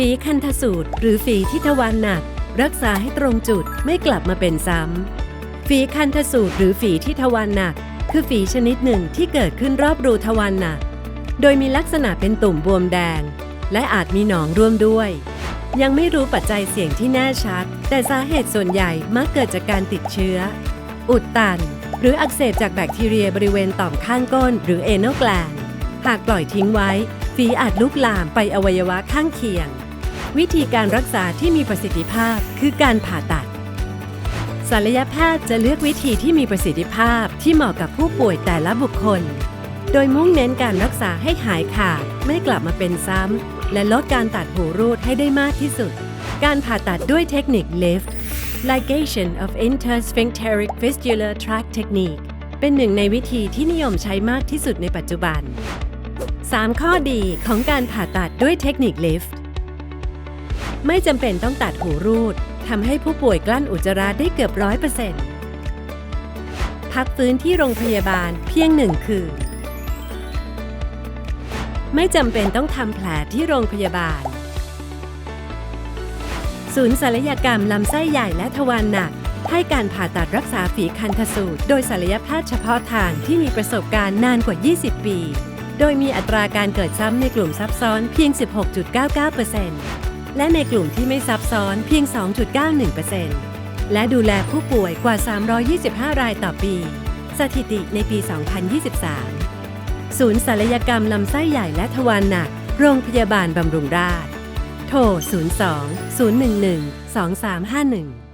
ฝีคันทสูตร หรือฝีที่ทวารหนัก รักษาให้ตรงจุดไม่กลับมาเป็นซ้ำ ฝีคันทสูตรหรือฝีที่ทวารหนัก คือฝีชนิดหนึ่งที่เกิดขึ้นรอบรูทวารหนัก โดยมีลักษณะเป็นตุ่มบวมแดง และอาจมีหนองร่วมด้วย ยังไม่รู้ปัจจัยเสี่ยงที่แน่ชัด แต่สาเหตุส่วนใหญ่มักเกิดจากการติดเชื้อ อุดตัน หรืออักเสบจากแบคทีเรียบริเวณต่อมข้างก้น หรือเอโนแกลนหากปล่อยทิ้งไว้ฝีอาจลุกลามไปอวัยวะข้างเคียง วิธีการรักษาที่มีประสิทธิภาพคือการผ่าตัดศัลยแพทย์จะเลือกวิธีที่มีประสิทธิภาพที่เหมาะกับผู้ป่วยแต่ละบุคคล โดยมุ่งเน้นการรักษาให้หายขาดไม่กลับมาเป็นซ้ำ และลดการตัดหูรูดให้ได้มากที่สุด การผ่าตัดด้วยเทคนิค lift ligation of intersphincteric fistula tract technique เป็นหนึ่งในวิธีที่นิยมใช้มากที่สุดในปัจจุบัน 3 ข้อดีของการผ่าตัดด้วยเทคนิค lift ไม่จำเป็นต้องตัดหูรูดทำให้ผู้ป่วยกลั้นอุจจาระได้เกือบร้อยเปอร์เซ็นต์พักฟื้นที่โรงพยาบาลเพียงหนึ่งคืน ไม่จำเป็นต้องทำแผลที่โรงพยาบาล ศูนย์ศัลยกรรมลำไส้ใหญ่และทวารหนัก ให้การผ่าตัดรักษาฝีคันทสูตร โดยศัลยแพทย์เฉพาะทางที่มีประสบการณ์นานกว่า 20 ปี โดยมีอัตราการเกิดซ้ำในกลุ่มซับซ้อนเพียง 16.99% และในกลุ่มที่ไม่ซับซ้อนเพียง 2.91%และดูแลผู้ป่วยกว่า 325 รายต่อปี สถิติในปี 2023 ศูนย์ศัลยกรรมลำไส้ใหญ่และทวารหนัก โรงพยาบาลบำรุงราษฎร์โทร 02 011 2351